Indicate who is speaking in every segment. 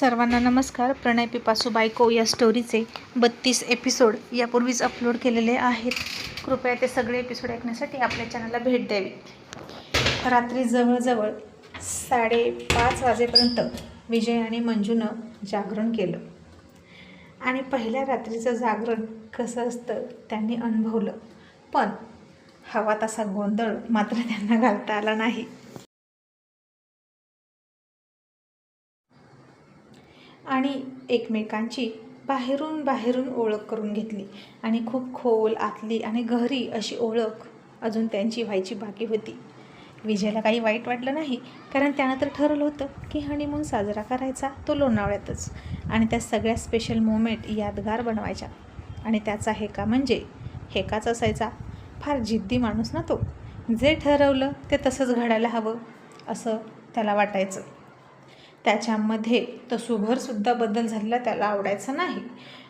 Speaker 1: सर्वांना नमस्कार. प्रणय पिपासू बायको या स्टोरीचे बत्तीस एपिसोड यापूर्वीच अपलोड केलेले आहेत. कृपया ते सगळे एपिसोड ऐकण्यासाठी आपल्या चॅनलला भेट द्यावी. रात्री जवळजवळ साडेपाच वाजेपर्यंत विजय आणि मंजूनं जागरण केलं. आणि पहिल्या रात्रीचं जागरण कसं असतं त्यांनी अनुभवलं. पण हवा तसा गोंधळ मात्र त्यांना घालता आला नाही. आणि एकमेकांची बाहेरून बाहेरून ओळख करून घेतली. आणि खूप खोल आतली आणि गहरी अशी ओळख अजून त्यांची व्हायची बाकी होती. विजयला काही वाईट वाटलं नाही कारण त्यानं तर ठरवलं होतं की हनीमून साजरा करायचा तो लोणावळ्यातच आणि त्या सगळ्या स्पेशल मोमेंट यादगार बनवायच्या. आणि त्याचा हेका म्हणजे हेकाच असायचा फार जिद्दी माणूस ना तो. जे ठरवलं ते तसंच घडायला हवं असं त्याला वाटायचं. त्याच्यामध्ये तसूभरसुद्धा बदल झालेला त्याला आवडायचा नाही.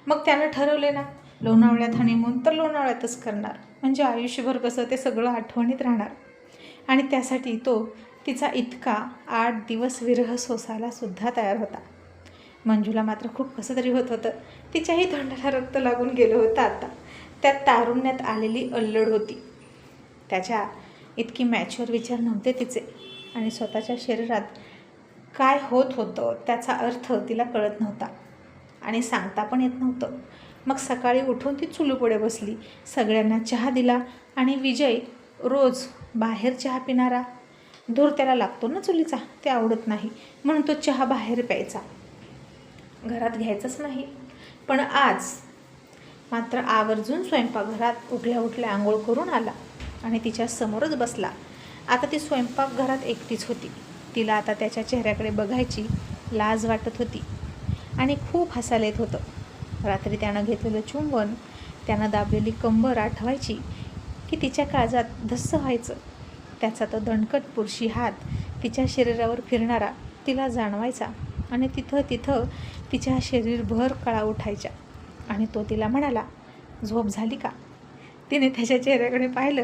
Speaker 1: मग त्यानं ठरवले ना लोणावळ्यात हनीमून तर लोणावळ्यातच करणार. म्हणजे आयुष्यभर कसं ते सगळं आठवणीत राहणार. आणि त्यासाठी तो तिचा इतका आठ दिवस विरह सोसायला सुद्धा तयार होता. मंजूला मात्र खूप कसं तरी होत होतं. तिच्याही तोंडाला रक्त लागून गेलं होतं आता. त्यात तारुण्यात आलेली अल्लड होती. त्याच्या इतकी मॅच्युअर विचार नव्हते तिचे. आणि स्वतःच्या शरीरात काय होत होतं त्याचा अर्थ तिला कळत नव्हता. आणि सांगता पण येत नव्हतं. मग सकाळी उठून ती चुलूपुढे बसली. सगळ्यांना चहा दिला आणि विजय रोज बाहेर चहा पिणारा. धूर त्याला लागतो ना चुलीचा ते आवडत नाही. म्हणून तो चहा बाहेर प्यायचा. घरात घ्यायचंच नाही. पण आज मात्र आवर्जून स्वयंपाकघरात उठल्या उठल्या आंघोळ करून आला आणि तिच्या समोरच बसला. आता ती स्वयंपाकघरात एकटीच होती. तिला आता त्याच्या चेहऱ्याकडे बघायची लाज वाटत होती. आणि खूप हसायला येत होतं. रात्री त्यानं घेतलेलं चुंबन त्यानं दाबलेली कंबर आठवायची की तिच्या काळजात धस्स व्हायचं. त्याचा तो दणकट पुरशी हात तिच्या शरीरावर फिरणारा तिला जाणवायचा आणि तिथं तिथं तिच्या शरीरभर कळा उठायच्या. आणि तो तिला म्हणाला झोप झाली का? तिने त्याच्या चेहऱ्याकडे पाहिलं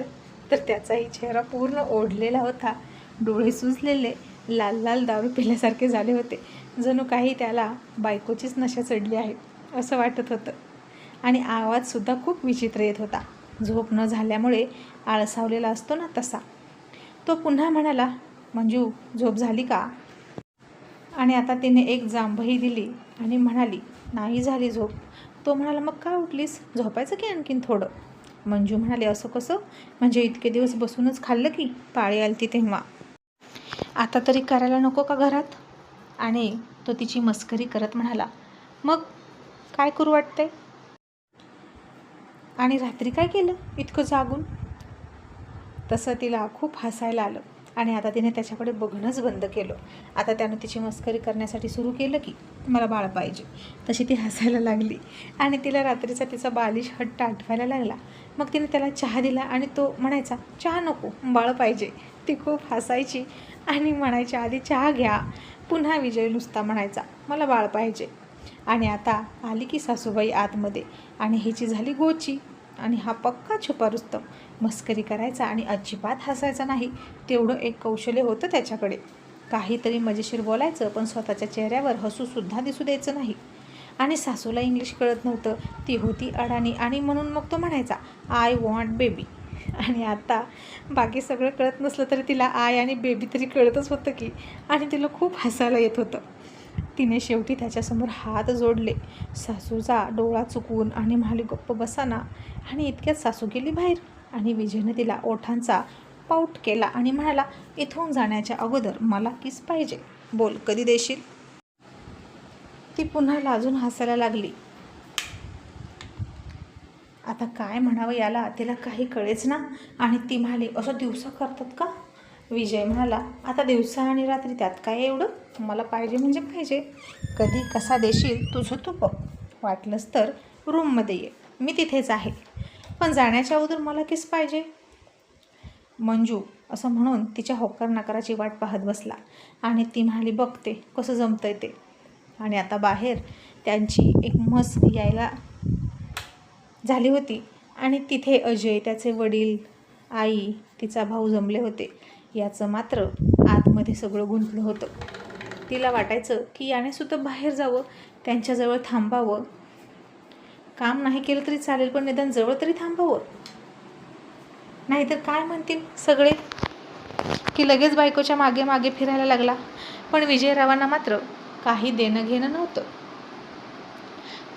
Speaker 1: तर त्याचाही चेहरा पूर्ण ओढलेला होता डोळे सुजलेले लाल लाल दारू पिल्यासारखे झाले होते. जणू काही त्याला बायकोचीच नशा चढली आहे असं वाटत होतं. आणि आवाजसुद्धा खूप विचित्र येत होता. झोप न झाल्यामुळे आळसावलेला असतो ना तसा. तो पुन्हा म्हणाला मंजू झोप झाली का? आणि आता तिने एक जांभही दिली आणि म्हणाली नाही झाली झोप. तो म्हणाला मग का उठलीस? झोपायचं की आणखीन थोडं? मंजू म्हणाले असं कसं? म्हणजे इतके दिवस बसूनच खाल्लं की? पाळी आली ती तेव्हा. आता तरी करायला नको का घरात? आणि तो तिची मस्करी करत म्हणाला मग काय करू वाटतंय? आणि रात्री काय केलं इतकं जागून? तसं तिला खूप हसायला आलं आणि आता तिने त्याच्याकडे बघणंच बंद केलं. आता त्यानं तिची मस्करी करण्यासाठी सुरू केलं की मला बाळ पाहिजे. तशी ती हसायला लागली आणि तिला रात्रीचा तिचा बालिश हट्ट आठवायला लागला. मग तिने त्याला चहा दिला आणि तो म्हणायचा चहा नको बाळ पाहिजे. ती खूप हसायची आणि म्हणायच्या आधी चहा घ्या. पुन्हा विजय नुसता म्हणायचा मला बाळ पाहिजे. आणि आता आली की सासूबाई आतमध्ये आणि हिची झाली गोची. आणि हा पक्का छुपा रुस्तम मस्करी करायचा आणि अजिबात हसायचा नाही. तेवढं एक कौशल्य होतं त्याच्याकडे. काहीतरी मजेशीर बोलायचं पण स्वतःच्या चेहऱ्यावर हसूसुद्धा दिसू द्यायचं नाही. आणि सासूला इंग्लिश कळत नव्हतं. ती होती अडाणी आणि म्हणून मग तो म्हणायचा आय वॉन्ट बेबी आणि आता बाकी सगळं कळत नसलं तरी तिला आय आणि बेबी तरी कळतच होतं की आणि तिला खूप हसायला येत होतं. तिने शेवटी त्याच्यासमोर हात जोडले. सासूचा डोळा चुकवून आणि म्हणाली गप्प बसाना आणि इतक्यात सासू गेली बाहेर आणि विजयने तिला ओठांचा पाऊट केला आणि म्हणाला इथून जाण्याच्या अगोदर मला किस पाहिजे? बोल कधी देशील? ती पुन्हा लाजून हसायला लागली. आता काय म्हणावं याला? तिला काही कळेच ना. आणि ती म्हणाली असं दिवसा करतात का? विजय म्हणाला आता दिवसा आणि रात्री त्यात काय एवढं? मला पाहिजे म्हणजे पाहिजे. कधी कसा देशील तुझं तू बघ. वाटलंच तर रूममध्ये ये. मी तिथेच आहे. पण जाण्याच्या अगोदर मला किस पाहिजे. मंजू असं म्हणून तिच्या होकार नकाराची वाट पाहत बसला. आणि ती म्हणाली बघते कसं जमतंय ते. आणि आता बाहेर त्यांची एक मस यायला झाली होती. आणि तिथे अजय त्याचे वडील आई तिचा भाऊ जमले होते. याचं मात्र आतमध्ये सगळं गुंतलं होतं. तिला वाटायचं की याने सुद्धा बाहेर जावं त्यांच्याजवळ थांबावं. काम नाही केलं तरी चालेल पण निदान जवळ तरी थांबावं. नाहीतर काय म्हणतील सगळे? की लगेच बायकोच्या मागे मागे फिरायला लागला. पण विजयरावांना मात्र काही देणं घेणं नव्हतं.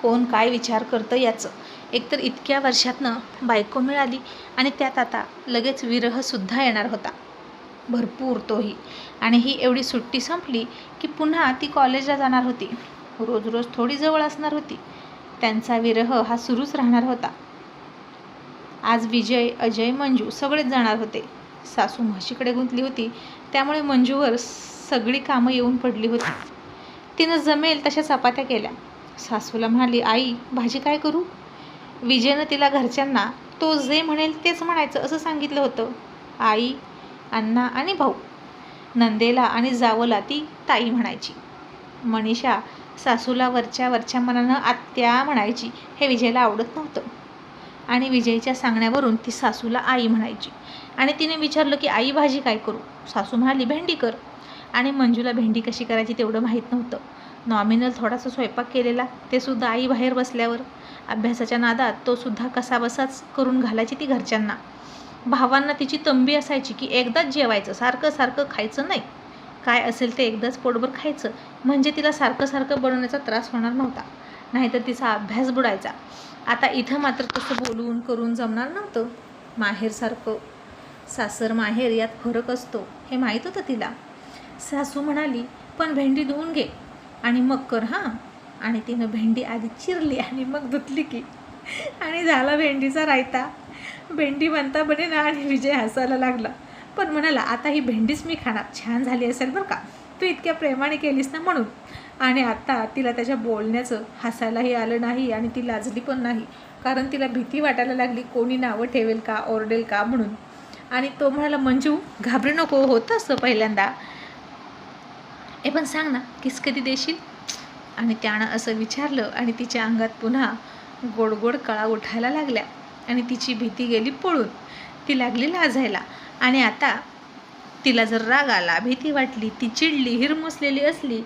Speaker 1: कोण काय विचार करतं याचं? एकतर इतक्या वर्षातनं बायको मिळाली आणि त्यात आता लगेच विरहसुद्धा येणार होता. भरपूर तोही. आणि ही एवढी सुट्टी संपली की पुन्हा ती कॉलेजला जाणार होती. रोज रोज थोडी जवळ असणार होती. त्यांचा विरह हा सुरूच राहणार होता. आज विजय अजय मंजू सगळेच जाणार होते. सासू म्हशीकडे गुंतली होती. त्यामुळे मंजूवर सगळी कामं येऊन पडली होती. तिनं जमेल तशा चपात्या केल्या. सासूला म्हणाली आई भाजी काय करू? विजयनं तिला घरच्यांना तो जे म्हणेल तेच म्हणायचं असं सांगितलं होतं. आई अण्णा आणि भाऊ. नंदेला आणि जावला ती ताई म्हणायची. मनीषा सासूला वरच्या वरच्या मनानं आत्या म्हणायची हे विजयला आवडत नव्हतं. आणि विजयच्या सांगण्यावरून ती सासूला आई म्हणायची. आणि तिने विचारलं की आई भाजी काय करू? सासू म्हणाली भेंडी कर. आणि मंजूला भेंडी कशी करायची तेवढं माहीत नव्हतं. नॉमिनल थोडासा स्वयंपाक केलेला ते सुद्धा आई बाहेर बसल्यावर अभ्यासाच्या नादात तो सुद्धा कसाबसाच करून घालायची ती घरच्यांना. भावांना तिची तंबी असायची की एकदाच जेवायचं सारखं सारखं खायचं नाही. काय असेल ते एकदाच पोटभर खायचं म्हणजे तिला सारखं सारखं बनवण्याचा त्रास होणार नव्हता. नाहीतर तिचा अभ्यास बुडायचा. आता इथं मात्र तसं बोलून करून जमणार नव्हतं. माहेरसारखं सासर माहेर यात फरक असतो हे माहीत होतं तिला. सासू म्हणाली पण भेंडी धुवून घे. आणि मग कर हां. आणि तिनं भेंडी आधी चिरली आणि मग धुतली की. आणि झाला भेंडीचा रायता. भेंडी बनता बने ना आणि विजय हसायला लागला. पण म्हणाला आता ही भेंडीच मी खाणार. छान झाली असेल बरं का. तू इतक्या प्रेमाने केलीस ना म्हणून. आणि आता तिला त्याच्या बोलण्याचं हसायलाही आलं नाही आणि ती लाजली पण नाही. कारण तिला भीती वाटायला लागली कोणी नावं ठेवेल का? ओरडेल का? म्हणून. आणि तो म्हणाला मंजू घाबरू नको. होतं असं पहिल्यांदा. ए पण सांग ना किस कधी देशील? आणि त्यानं असं विचारलं आणि तिच्या अंगात पुन्हा गोड गोड कळा उठायला लागल्या आणि तिची भीती गेली पळून. ती लागली लाजायला आणि आता तिला जर राग आला भीती वाटली ती चिडली हिरमुसलेली असली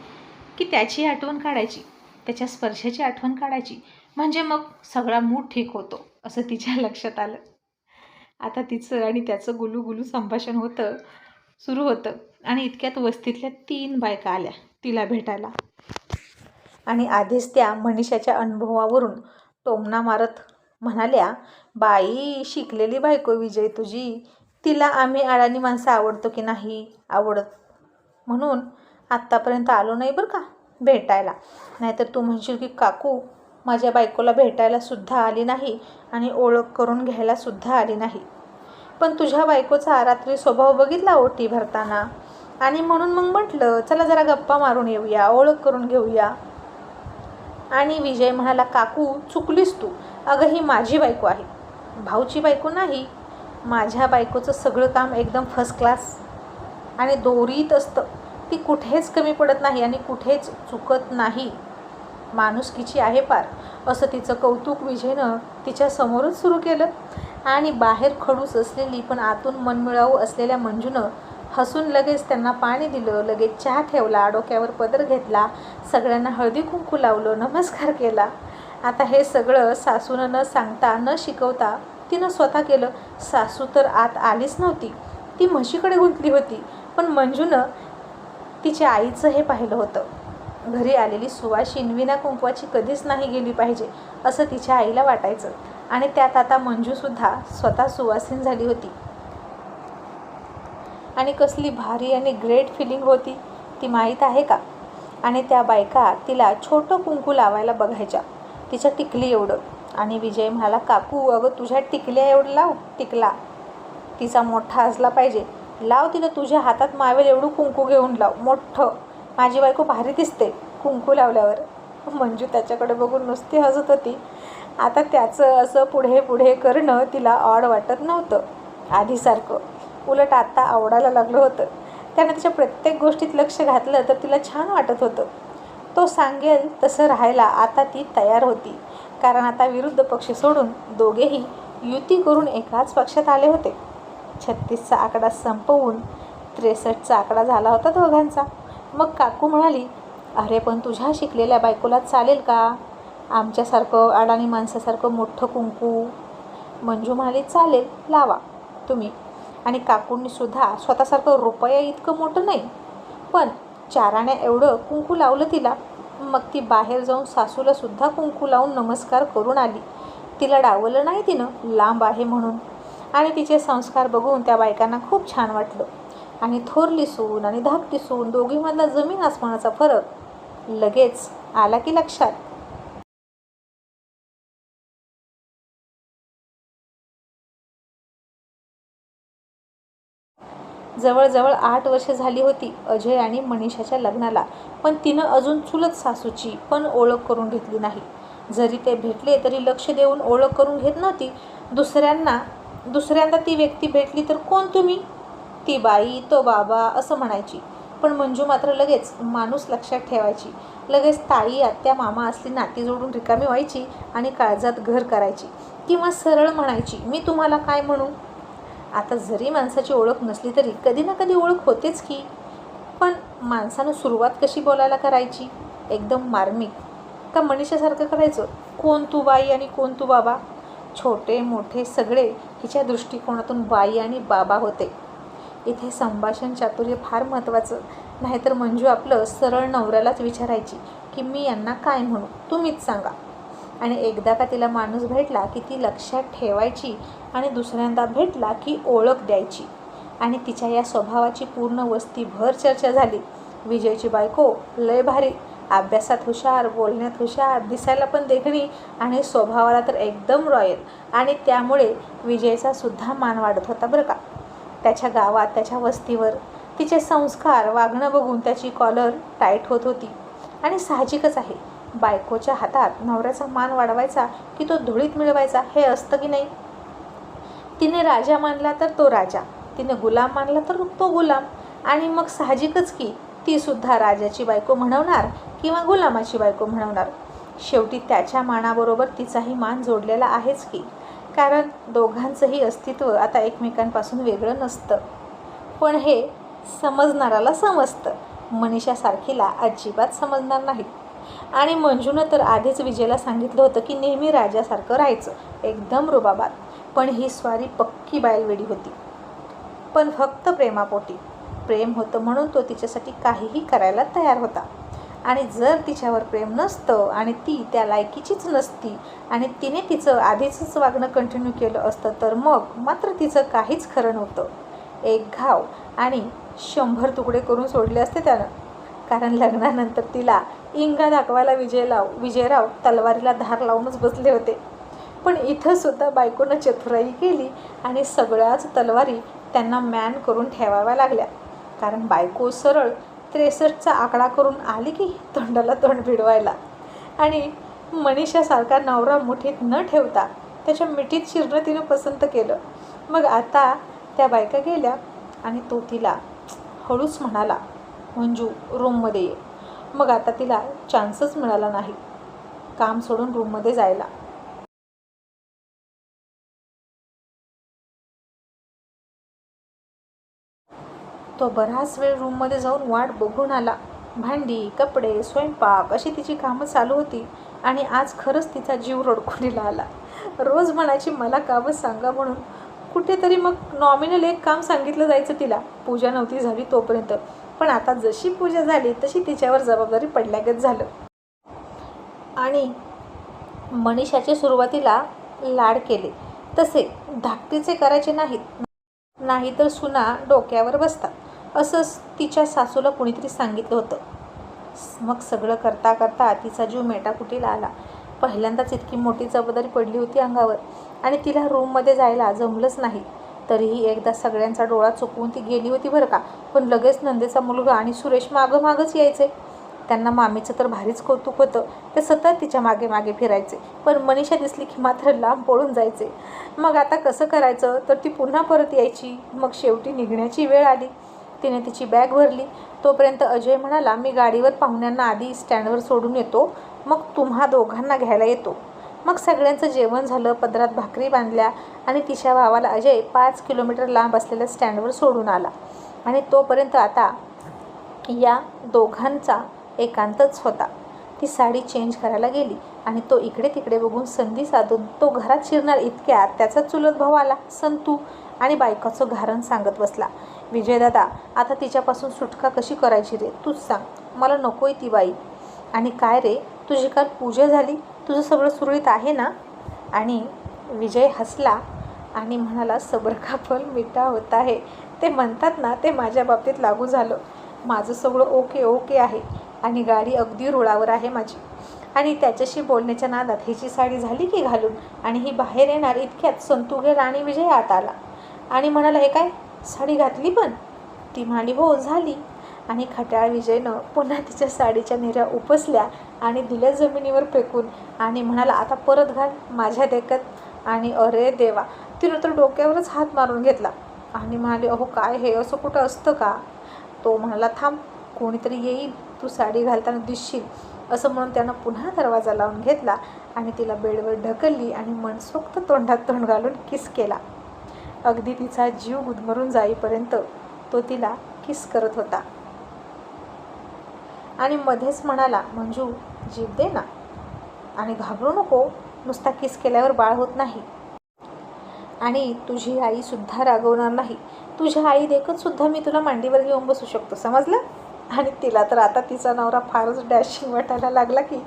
Speaker 1: की त्याची आठवण काढायची त्याच्या स्पर्शाची आठवण काढायची. म्हणजे मग सगळा मूड ठीक होतो असं तिच्या लक्षात आलं. आता तिचं आणि त्याचं गुलूगुलू संभाषण होतं सुरू होतं आणि इतक्यात वस्तीतल्या तीन बायका आल्या तिला भेटायला. आणि आधीच त्या मनीषाच्या अनुभवावरून टोमणा मारत म्हणाल्या बाई शिकलेली बायको विजय तुझी. तिला आम्ही अडाणी माणसं आवडतो की नाही? आवडत. म्हणून आत्तापर्यंत आलो नाही बरं का भेटायला. नाहीतर तू म्हणशील की काकू माझ्या बायकोला भेटायला सुद्धा आली नाही आणि ओळख करून घ्यायला सुद्धा आली नाही. पण तुझ्या बायकोचा रात्री स्वभाव बघितला ओटी भरताना. आणि म्हणून मग म्हटलं चला जरा गप्पा मारून येऊया ओळख करून घेऊया. आणि विजय म्हणाला काकू चुकलीस तू. अगं ही माझी बायको आहे. भाऊची बायको नाही माझ्या बायकोचं सगळं काम एकदम फर्स्ट क्लास आणि दोरीत असतं. ती कुठेच कमी पडत नाही आणि कुठेच चुकत नाही. माणुसकीची आहे पार. असं तिचं कौतुक विजयनं तिच्या समोरच सुरू केलं. आणि बाहेर खडूस असलेली पण आतून मनमिळावू असलेल्या मंजूनं हसून लगेच त्यांना पाणी दिलं लगेच चहा ठेवला डोक्यावर पदर घेतला सगळ्यांना हळदी कुंकू लावलं नमस्कार केला. आता हे सगळं सासूनं न सांगता न शिकवता तिनं स्वतः केलं. सासू तर आत आलीच नव्हती. ती म्हशीकडे गुंतली होती पण मंजूनं तिच्या आईचं हे पाहिलं होतं. घरी आलेली सुवाशीन विना कुंकवाची कधीच नाही गेली पाहिजे असं तिच्या आईला वाटायचं. आणि त्यात आता मंजूसुद्धा स्वतः सुवासीन झाली होती. आणि कसली भारी आणि ग्रेट फिलिंग होती ती माहीत आहे का? आणि त्या बायका तिला छोटं कुंकू लावायला बघायच्या. तिच्या टिकली एवढं. आणि विजय म्हणाला काकू अगं तुझ्या टिकल्या एवढं लाव टिकला. तिचा मोठा असला पाहिजे. लाव तिला तुझ्या हातात मावेल एवढं कुंकू घेऊन लाव मोठं. माझी बायको भारी दिसते कुंकू लावल्यावर. मंजू त्याच्याकडे बघून नुसती हसत होती. आता त्याचं असं पुढे पुढे करणं तिला ऑड वाटत नव्हतं. आधीसारखं. उलट आता आवडायला लागलं होतं. त्यानं तिच्या प्रत्येक गोष्टीत लक्ष घातलं तर तिला छान वाटत होतं. तो सांगेल तसं राहायला आता ती तयार होती. कारण आता विरुद्ध पक्ष सोडून दोघेही युती करून एकाच पक्षात आले होते. छत्तीसचा आकडा संपवून त्रेसष्टचा आकडा झाला होता दोघांचा. मग काकू म्हणाली अरे पण तुझ्या शिकलेल्या बायकोला चालेल का? आमच्यासारखं अडाणी माणसासारखं मोठं कुंकू. मंजू म्हणाली चालेल लावा. तुम्ही आणि काकूंनीसुद्धा स्वतःसारखं रुपया इतकं मोठं नाही. पण चाराण्या एवढं कुंकू लावलं तिला मग ती बाहेर जाऊन सासूलासुद्धा कुंकू लावून नमस्कार करून आली. तिला डावलं नाही तिनं लांब आहे म्हणून. आणि तिचे संस्कार बघून त्या बायकांना खूप छान वाटलं. आणि थोरली सून आणि धाकटी सून दोघीमधला जमीन आसमानाचा फरक लगेच आला की लक्षात. जवळजवळ आठ वर्षे झाली होती अजय आणि मनीषाच्या लग्नाला. पण तिनं अजून चुलत सासूची पण ओळख करून घेतली नाही. जरी ते भेटले तरी लक्ष देऊन ओळख करून घेत नव्हती. दुसऱ्यांना दुसऱ्यांदा ती व्यक्ती भेटली तर कोण तुम्ही? ती बाई तो बाबा असं म्हणायची. पण मंजू मात्र लगेच माणूस लक्षात ठेवायची. लगेच ताई आत्या मामा असली नाती जोडून रिकामी व्हायची आणि काळजात घर करायची. किंवा सरळ म्हणायची मी तुम्हाला काय म्हणू? आता जरी माणसाची ओळख नसली तरी कधी ना कधी ओळख होतेच की. पण माणसानं सुरुवात कशी बोलायला करायची? एकदम मार्मिक. का मनीषासारखं करायचं? कोण तू बाई आणि कोण तू बाबा? छोटे मोठे सगळे हिच्या दृष्टिकोनातून बाई आणि बाबा होते. इथे संभाषण चातुर्य फार महत्त्वाचं. नाहीतर मंजू आपलं सरळ नवऱ्यालाच विचारायची की मी यांना काय म्हणू? तुम्हीच सांगा. आणि एकदा का तिला माणूस भेटला की ती लक्षात ठेवायची आणि दुसऱ्यांदा भेटला की ओळख द्यायची. आणि तिच्या या स्वभावाची पूर्ण वस्तीभर चर्चा झाली. विजयची बायको लय भारी अभ्यासात हुशार बोलण्यात हुशार दिसायला पण देखणी आणि स्वभावाला तर एकदम रॉयल. आणि त्यामुळे विजयचा सुद्धा मान वाढत होता बरं का. त्याच्या गावात त्याच्या वस्तीवर तिचे संस्कार वागणं बघून त्याची कॉलर टाईट होत होती. आणि साहजिकच आहे. बायकोच्या हातात नवऱ्याचा मान वाढवायचा की तो धुळीत मिळवायचा हे असतं की नाही? तिने राजा मानला तर तो राजा तिने गुलाम मानला तर तो गुलाम. आणि मग साहजिकच की ती सुद्धा राजाची बायको म्हणवणार किंवा गुलामाची बायको म्हणवणार? शेवटी त्याच्या मानाबरोबर तिचाही मान जोडलेला आहेच की. कारण दोघांचंही अस्तित्व आता एकमेकांपासून वेगळं नसतं. पण हे समजणाराला समजतं. मनीषासारखीला अजिबात समजणार नाही आणि मंजूनं तर आधीच विजयला सांगितलं होतं की नेहमी राजासारखं राहायचं एकदम रुबाबात. पण ही स्वारी पक्की बायलवेडी होती. पण फक्त प्रेमापोटी. प्रेम होतं म्हणून तो तिच्यासाठी काहीही करायला तयार होता. आणि जर तिच्यावर प्रेम नसतं आणि ती त्या लायकीचीच नसती आणि तिने तिचं आधीचंच वागणं कंटिन्यू केलं असतं तर मग मात्र तिचं काहीच खरं नव्हतं. एक घाव आणि शंभर तुकडे करून सोडले असते त्यानं. कारण लग्नानंतर तिला इंगा दाखवायला विजयराव विजयराव तलवारीला धार लावूनच बसले होते. पण इथंसुद्धा बायकोनं चतुराई केली आणि सगळ्याच तलवारी त्यांना मॅन करून ठेवाव्या लागल्या. कारण बायको सरळ त्रेसष्टचा आकडा करून आली की तोंडाला तोंड भिडवायला. आणि मनीषासारखा नवरा मुठीत न ठेवता त्याच्या मिठीत शिरणं तिनं पसंत केलं. मग आता त्या बायका गेल्या आणि तो तिला हळूच म्हणाला मंजू रूममध्ये ये. मग आता तिला चान्सच मिळाला नाही. काम सोडून रूममध्ये जायला. तो बराच वेळ रूममध्ये जाऊन वाट बघून आला. भांडी कपडे स्वयंपाक अशी तिची कामं चालू होती आणि आज खरंच तिचा जीव रडकुणीला आला. रोज म्हणायची मला कामं सांगा म्हणून. कुठेतरी मग नॉमिनल एक काम सांगितलं जायचं तिला. पूजा नव्हती झाली तोपर्यंत. पण आता जशी पूजा झाली तशी तिच्यावर जबाबदारी पडल्यागत झालं. आणि मनीषाचे सुरुवातीला लाड केले. तसे धाकटीचे करायचे नाहीत. नाहीतर सुना डोक्यावर बसतात. असंच तिच्या सासूला कुणीतरी सांगितलं होतं. मग सगळं करता करता तिचा जीव मेटाकुटीला आला. पहिल्यांदाच इतकी मोठी जबाबदारी पडली होती अंगावर. आणि तिला रूममध्ये जायला जमलंच नाही. तरीही एकदा सगळ्यांचा डोळा चुकवून ती गेली होती बरं का. पण लगेच नंदेचा मुलगा आणि सुरेश मागं मागंच यायचे. त्यांना मामीचं तर भारीच कौतुक होतं. ते सतत तिच्यामागे मागे फिरायचे. पण मनीषा दिसली की मात्र लांब पळून जायचे. मग आता कसं करायचं? तर ती पुन्हा परत यायची. मग शेवटी निघण्याची वेळ आली. तिने तिची बॅग भरली. तोपर्यंत अजय म्हणाला मी गाडीवर पाहुण्यांना आधी स्टँडवर सोडून येतो. मग तुम्हा दोघांना घ्यायला येतो. मग सगळ्यांचं जेवण झालं पदरात भाकरी बांधल्या आणि तिच्या भावाला अजय पाच किलोमीटर लांब असलेल्या स्टँडवर सोडून आला. आणि तोपर्यंत आता या दोघांचा एकांतच होता. ती साडी चेंज करायला गेली आणि तो इकडे तिकडे बघून संधी साधून तो घरात शिरणार इतक्यात त्याचा चुलत भाऊ आला संतू आणि बायकाचं घारण सांगत बसला. विजयदादा आता तिच्यापासून सुटका कशी करायची रे? तूच सांग. मला नकोय ती बाई. आणि काय रे? तुझी काल पूजा झाली? तुझं सगळं सुरळीत आहे ना? आणि विजय हसला आणि म्हणाला सबर का फल मिठा होत आहे. ते म्हणतात ना ते माझ्या बाबतीत लागू झालं. माझं सगळं ओके ओके आहे आणि गाडी अगदी रुळावर आहे माझी. आणि त्याच्याशी बोलण्याच्या नादात हिची साडी झाली की घालून? आणि ही बाहेर येणार इतक्यात संतू गेला आणि विजय आत आला. आणि म्हणाला हे काय? साडी घातली पण? ती म्हणाली हो झाली. आणि खट्याळ विजयनं पुन्हा तिच्या साडीच्या निऱ्या उपसल्या आणि दिल्या जमिनीवर फेकून आणि म्हणाला आता परत घाल माझ्या देखत. आणि अरे देवा. तिनं तर डोक्यावरच हात मारून घेतला आणि म्हणाली अहो काय हे? असं कुठं असतं का? तो म्हणाला थांब कोणीतरी येईल तू साडी घालताना दिसशील. असं म्हणून त्यानं पुन्हा दरवाजा लावून घेतला आणि तिला बेडवर ढकलली आणि मनसोक्त तोंडात तोंड घालून किस केला. अगदी तिचा जीव गुदमरून जाईपर्यंत तो तिला किस करत होता. आणि मध्येच म्हणाला मंजू जीव दे ना. आणि घाबरू नको नुसता किस केल्यावर बाळ होत नाही. आणि तुझी आईसुद्धा रागवणार नाही. तुझ्या आई देखतसुद्धा मी तुला मांडीवर घेऊन बसू शकतो समजलं? आणि तिला तर आता तिचा नवरा फारच डॅशिंग वाटायला लागला की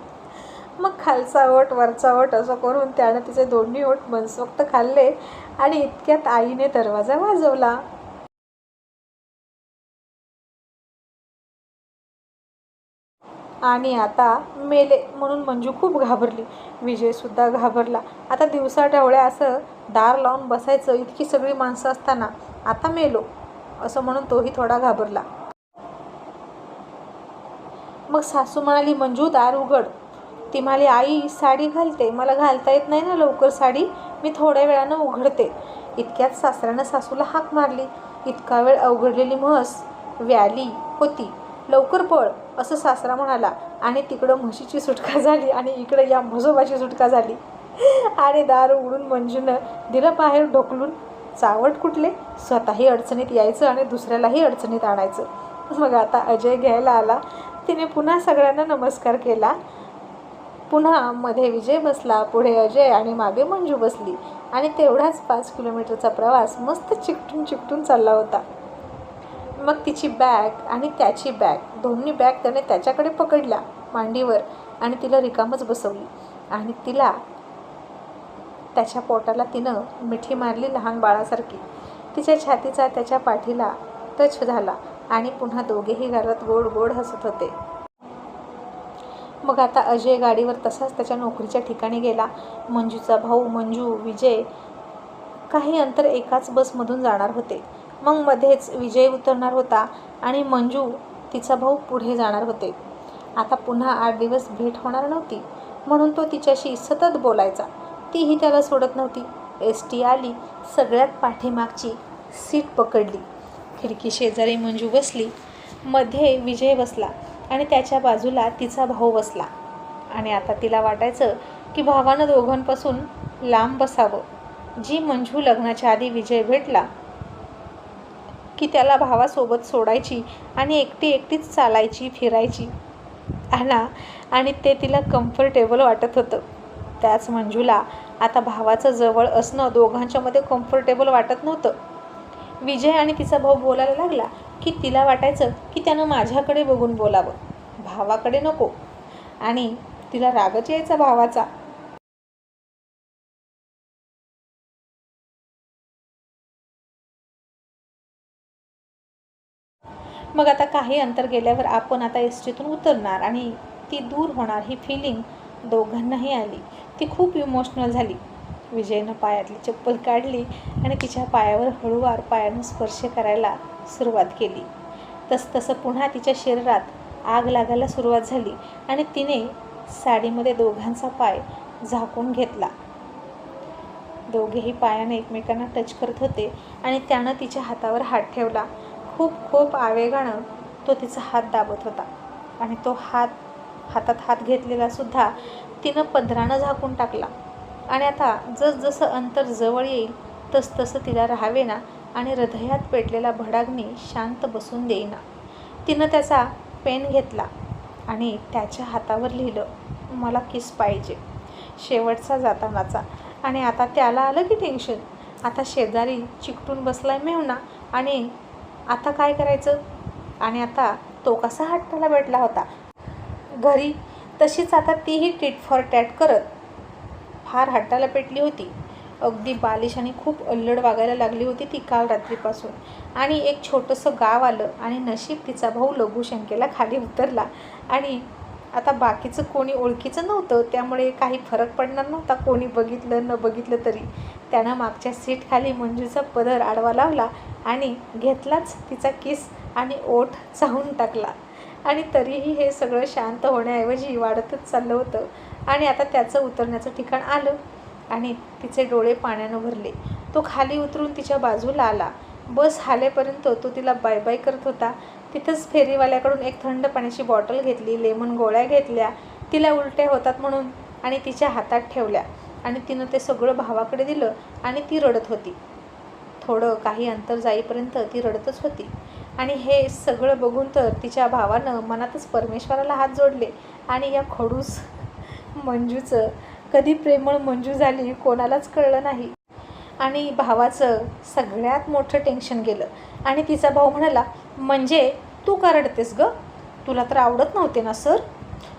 Speaker 1: मग खालचा ओट वरचा ओट असं करून त्यानं तिचे दोन्ही ओट मनसोक्त खाल्ले आणि इतक्यात आईने दरवाजा वाजवला. आणि आता मेले म्हणून मंजू खूप घाबरली. विजयसुद्धा घाबरला. आता दिवसाढवळ्या असं दार लावून बसायचं इतकी सगळी माणसं असताना आता मेलो असं म्हणून तोही थोडा घाबरला. मग सासू म्हणाली मंजू दार उघड. ती म्हणाली आई साडी घालते. मला घालता येत नाही ना लवकर साडी. मी थोड्या वेळानं उघडते. इतक्यात सासऱ्यानं सासूला हाक मारली. इतका वेळ अवघडलेली म्हस व्याली होती. लवकर पळ. असं सासरा म्हणाला आणि तिकडं म्हशीची सुटका झाली आणि इकडं या म्हजोबाची सुटका झाली. आणि दार उघडून मंजूनं दिलं बाहेर ढोकलून चावट कुठले? स्वतःही अडचणीत यायचं आणि दुसऱ्यालाही अडचणीत आणायचं. मग आता अजय घ्यायला आला. तिने पुन्हा सगळ्यांना नमस्कार केला. पुन्हा मध्ये विजय बसला पुढे अजय आणि मागे मंजू बसली. आणि तेवढाच पाच किलोमीटरचा प्रवास मस्त चिकटून चिकटून चालला होता. मग तिची बॅग आणि त्याची बॅग दोन्ही बॅग त्याने त्याच्याकडे पकडल्या मांडीवर आणि तिला रिकामच बसवली. आणि तिला त्याच्या पोटाला तिनं मिठी मारली लहान बाळासारखी. तिच्या छातीचा त्याच्या पाठीला टच झाला आणि पुन्हा दोघेही घरात गोड गोड हसत होते. मग आता अजय गाडीवर तसाच त्याच्या नोकरीच्या ठिकाणी गेला. मंजूचा भाऊ मंजू विजय काही अंतर एकाच बसमधून जाणार होते. मग मध्येच विजय उतरणार होता आणि मंजू तिचा भाऊ पुढे जाणार होते. आता पुन्हा आठ दिवस भेट होणार नव्हती म्हणून तो तिच्याशी सतत बोलायचा. तीही त्याला सोडत नव्हती. एस टी आली सगळ्यात पाठीमागची सीट पकडली. खिडकी शेजारी मंजू बसली. मध्ये विजय बसला आणि त्याच्या बाजूला तिचा भाऊ बसला. आणि आता तिला वाटायचं की भावानं दोघांपासून लांब बसावं. जी मंजू लग्नाच्या आधी विजय भेटला की त्याला भावासोबत सोडायची आणि एकटी एकटीच चालायची फिरायची. आणा आणि ते तिला कम्फर्टेबल वाटत होतं. त्याच मंजूला आता भावाचं जवळ असणं दोघांच्यामध्ये कम्फर्टेबल वाटत नव्हतं. विजय आणि तिचा भाऊ बोलायला लागला की तिला वाटायचं की त्यानं माझ्याकडे बघून बोलावं. भावाकडे नको. आणि तिला रागच यायचा भावाचा. मग आता काही अंतर गेल्यावर आपण आता एस टीतून उतरणार आणि ती दूर होणार ही फिलिंग दोघांनाही आली. ती खूप इमोशनल झाली. विजयनं पायातली चप्पल काढली आणि तिच्या पायावर हळूवार पायानं स्पर्श करायला सुरुवात केली. तसतसं पुन्हा तिच्या शरीरात आग लागायला सुरुवात झाली आणि तिने साडीमध्ये दोघांचा पाय झाकून घेतला. दोघेही पायाने एकमेकांना टच करत होते आणि त्यानं तिच्या हातावर हात ठेवला. खूप खूप आवेगानं तो तिचा हात दाबत होता. आणि तो हात हातात हात घेतलेला सुद्धा तिनं पदरानं झाकून टाकला. आणि आता जसजसं अंतर जवळ येईल तसतसं तिला राहावेना आणि हृदयात पेटलेला भडाग्नी शांत बसून देईना. तिनं त्याचा पेन घेतला आणि त्याच्या हातावर लिहिलं मला किस पाहिजे? शेवटचा जातानाचा. आणि आता त्याला आलं की टेन्शन आता शेजारी चिकटून बसलाय मेवना आणि आता काय करायचं? आणि आता तो कसा हट्टाला भेटला होता? घरी तशीच आता तीही टिट फॉर टॅट करत फार हट्टाला पेटली होती. अगदी बालिश आणि खूप अल्लड वागायला लागली होती ती काल रात्रीपासून. आणि एक छोटंसं गाव आलं आणि नशीब तिचा भाऊ लघुशंकेला खाली उतरला आणि आता बाकीचं कोणी ओळखीचं नव्हतं त्यामुळे काही फरक पडणार नव्हता. कोणी बघितलं न बघितलं तरी. त्यानं मागच्या सीटखाली मंजूचा पदर आडवा लावला आणि घेतलाच तिचा किस आणि ओठ चाहून टाकला. आणि तरीही हे सगळं शांत होण्याऐवजी वाढतच चाललं होतं. आणि आता त्याचं उतरण्याचं ठिकाण आलं आणि तिचे डोळे पाण्यानं भरले. तो खाली उतरून तिच्या बाजूला आला. बस हालेपर्यंत तो तिला बाय बाय करत होता. तिथंच फेरीवाल्याकडून एक थंड पाण्याची बॉटल घेतली लेमन गोळ्या घेतल्या तिला उलट्या होतात म्हणून आणि तिच्या हातात ठेवल्या आणि तिनं ते सगळं भावाकडे दिलं आणि ती रडत होती. थोडं काही अंतर जाईपर्यंत ती रडतच होती. आणि हे सगळं बघून तर तिच्या भावानं मनातच परमेश्वराला हात जोडले आणि या खडूस मंजूचं कधी प्रेमळ मंजू झाली कोणालाच कळलं नाही. आणि भावाचं सगळ्यात मोठं टेन्शन गेलं. आणि तिचा भाऊ म्हणाला म्हणजे तू का रडतेस ग? तुला तर आवडत नव्हते ना सर?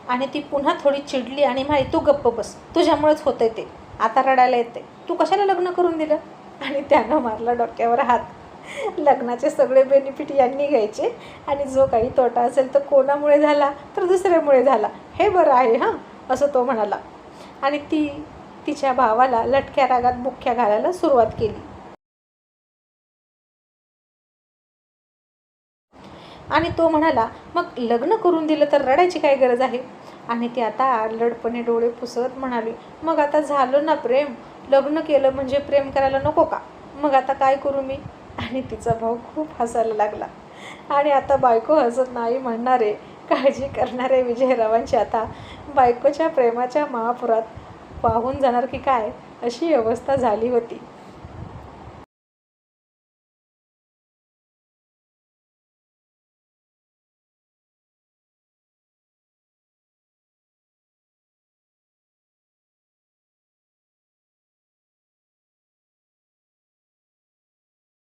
Speaker 1: आणि ती पुन्हा थोडी चिडली आणि म्हणाली तू गप्प बस तुझ्यामुळेच आहे ते. आता रडायला येते तू कशाला लग्न करून दिलं? आणि त्यानं मारला डोक्यावर हात. लग्नाचे सगळे बेनिफिट यांनी घ्यायचे आणि जो काही तोटा असेल तर कोणामुळे झाला तर दुसऱ्यामुळे झाला. हे बरं आहे हां असं तो म्हणाला. आणि ती तिच्या भावाला लटक्या रागात बुख्या घालायला सुरुवात केली. आणि तो म्हणाला मग लग्न करून दिलं तर रडायची काय गरज आहे? आणि ती आता लडपणे डोळे पुसत म्हणाली मग आता झालं ना प्रेम. लग्न केलं म्हणजे प्रेम करायला नको का? मग आता काय करू मी? आणि तिचा भाऊ खूप हसायला लागला. आणि आता बायको हसत नाही म्हणणारे काळजी करणारे विजयरावांची आता. बायकोच्या प्रेमाच्या महापुरात वाहून जाणार की काय? अशी अवस्था झाली होती.